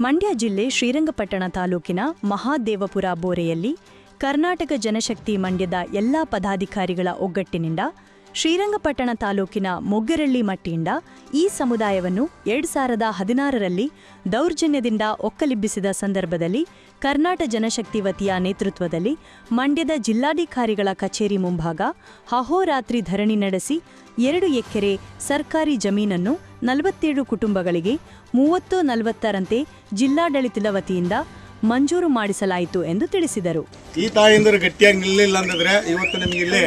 ಮಂಡ್ಯ ಜಿಲ್ಲೆ ಶ್ರೀರಂಗಪಟ್ಟಣ ತಾಲೂಕಿನ ಮಹಾದೇವಪುರ ಬೋರೆಯಲ್ಲಿ ಕರ್ನಾಟಕ ಜನಶಕ್ತಿ ಮಂಡ್ಯದ ಎಲ್ಲಾ ಪದಾಧಿಕಾರಿಗಳ ಒಗ್ಗಟ್ಟಿನಿಂದ ಶ್ರೀರಂಗಪಟ್ಟಣ ತಾಲೂಕಿನ ಮೊಗ್ಗರಳ್ಳಿ ಮಟ್ಟಿಯಿಂದ ಈ ಸಮುದಾಯವನ್ನು ಎರಡ್ ಸಾವಿರದ ಹದಿನಾರರಲ್ಲಿ ದೌರ್ಜನ್ಯದಿಂದ ಒಕ್ಕಲಿಬ್ಬಿಸಿದ ಸಂದರ್ಭದಲ್ಲಿ ಕರ್ನಾಟಕ ಜನಶಕ್ತಿ ವತಿಯ ನೇತೃತ್ವದಲ್ಲಿ ಮಂಡ್ಯದ ಜಿಲ್ಲಾಧಿಕಾರಿಗಳ ಕಚೇರಿ ಮುಂಭಾಗ ಅಹೋರಾತ್ರಿ ಧರಣಿ ನಡೆಸಿ ಎರಡು ಎಕರೆ ಸರ್ಕಾರಿ ಜಮೀನನ್ನು ನಲವತ್ತೇಳು ಕುಟುಂಬಗಳಿಗೆ ಮೂವತ್ತು ನಲವತ್ತರಂತೆ ಜಿಲ್ಲಾಡಳಿತದ ವತಿಯಿಂದ ಮಂಜೂರು ಮಾಡಿಸಲಾಯಿತು ಎಂದು ತಿಳಿಸಿದರು. ಈ ತಾಯಿಂದರು ಗಟ್ಟಿಯಾಗಿ ನಿಲ್ಲಿಲ್ಲ ಅಂದ್ರೆ ಇವತ್ತು ನಿಮ್ಗೆ ಇಲ್ಲಿ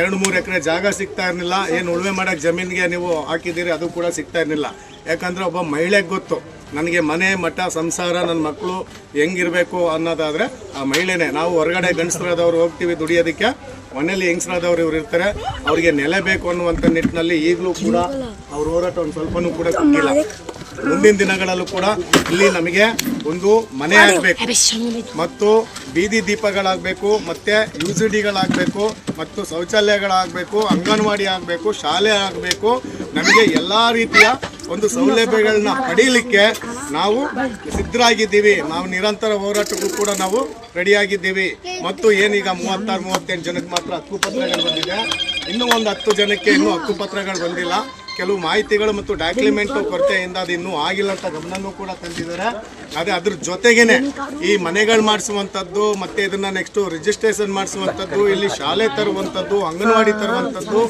ಎರಡು ಮೂರು ಎಕರೆ ಜಾಗ ಸಿಗ್ತಾ ಇರಲಿಲ್ಲ. ಏನು ಉಳುಮೆ ಮಾಡಕ್ಕೆ ಜಮೀನಿಗೆ ನೀವು ಹಾಕಿದ್ದೀರಿ, ಅದು ಕೂಡ ಸಿಗ್ತಾ ಇರಲಿಲ್ಲ. ಯಾಕಂದ್ರೆ ಒಬ್ಬ ಮಹಿಳೆಗೆ ಗೊತ್ತು. ನನಗೆ ಮನೆ, ಮಠ, ಸಂಸಾರ ನನ್ನ ಮಕ್ಕಳು ಹೆಂಗಿರಬೇಕು ಅನ್ನೋದಾದರೆ ಆ ಮಹಿಳೆನೇ. ನಾವು ಹೊರಗಡೆ ಗಂಡಸರಾದವ್ರು ಹೋಗ್ತೀವಿ ದುಡಿಯೋದಕ್ಕೆ. ಮನೇಲಿ ಹೆಂಗಸರಾದವ್ರು ಇವ್ರು ಇರ್ತಾರೆ. ಅವರಿಗೆ ನೆಲೆ ಬೇಕು ಅನ್ನುವಂಥ ನಿಟ್ಟಿನಲ್ಲಿ ಈಗಲೂ ಕೂಡ ಅವ್ರ ಹೋರಾಟ ಒಂದು ಸ್ವಲ್ಪನೂ ಕೂಡ ಕೊಟ್ಟಿಲ್ಲ. ಮುಂದಿನ ದಿನಗಳಲ್ಲೂ ಕೂಡ ಇಲ್ಲಿ ನಮಗೆ ಒಂದು ಮನೆ ಆಗಬೇಕು. ಮತ್ತು ಬೀದಿ ದೀಪಗಳಾಗಬೇಕು ಮತ್ತೆ ಯು ಸಿ ಡಿಗಳಾಗಬೇಕು ಮತ್ತು ಶೌಚಾಲಯಗಳಾಗಬೇಕು ಅಂಗನವಾಡಿ ಆಗಬೇಕು ಶಾಲೆ ಆಗಬೇಕು. ನಮಗೆ ಎಲ್ಲ ರೀತಿಯ ಒಂದು ಸೌಲಭ್ಯಗಳನ್ನ ಪಡೀಲಿಕ್ಕೆ ನಾವು ಸಿದ್ಧರಾಗಿದ್ದೀವಿ. ನಾವು ನಿರಂತರ ಹೋರಾಟಕ್ಕೂ ಕೂಡ ನಾವು ರೆಡಿಯಾಗಿದ್ದೀವಿ. ಮತ್ತು ಏನೀಗ ಮೂವತ್ತಾರು ಮೂವತ್ತೆಂಟು ಜನಕ್ಕೆ ಮಾತ್ರ ಹಕ್ಕುಪತ್ರಗಳು ಬಂದಿದೆ. ಇನ್ನೂ ಒಂದು ಹತ್ತು ಜನಕ್ಕೆ ಇನ್ನೂ ಹಕ್ಕುಪತ್ರಗಳು ಬಂದಿಲ್ಲ. ಕೆಲವು ಮಾಹಿತಿಗಳು ಮತ್ತು ಡಾಕ್ಯುಮೆಂಟ್ ಕೊರತೆಯಿಂದ ಅದು ಇನ್ನೂ ಆಗಿಲ್ಲ ಅಂತ ಗಮನನೂ ಕೂಡ ತಂದಿದ್ದಾರೆ. ಅದೇ ಅದ್ರ ಜೊತೆಗೇನೆ ಈ ಮನೆಗಳು ಮಾಡಿಸುವಂಥದ್ದು ಮತ್ತೆ ಇದನ್ನ ನೆಕ್ಸ್ಟ್ ರಿಜಿಸ್ಟ್ರೇಷನ್ ಮಾಡಿಸುವಂಥದ್ದು, ಇಲ್ಲಿ ಶಾಲೆ ತರುವಂಥದ್ದು, ಅಂಗನವಾಡಿ ತರುವಂಥದ್ದು.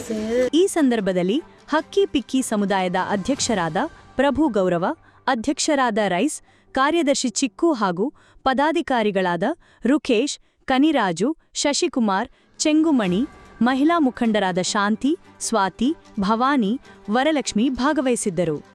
ಈ ಸಂದರ್ಭದಲ್ಲಿ ಹಕ್ಕಿ ಪಿಕ್ಕಿ ಸಮುದಾಯದ ಅಧ್ಯಕ್ಷರಾದ ಪ್ರಭು ಗೌರವ, ಅಧ್ಯಕ್ಷರಾದ ರೈಸ್, ಕಾರ್ಯದರ್ಶಿ ಚಿಕ್ಕು ಹಾಗೂ ಪದಾಧಿಕಾರಿಗಳಾದ ರುಖೇಶ್ ಕನಿರಾಜು, ಶಶಿಕುಮಾರ್, ಚೆಂಗುಮಣಿ ಮಹಿಳಾ ಮುಖಂಡರಾದ ಶಾಂತಿ ಸ್ವಾತಿ ಭವಾನಿ ವರಲಕ್ಷ್ಮಿ ಭಾಗವಹಿಸಿದ್ದರು.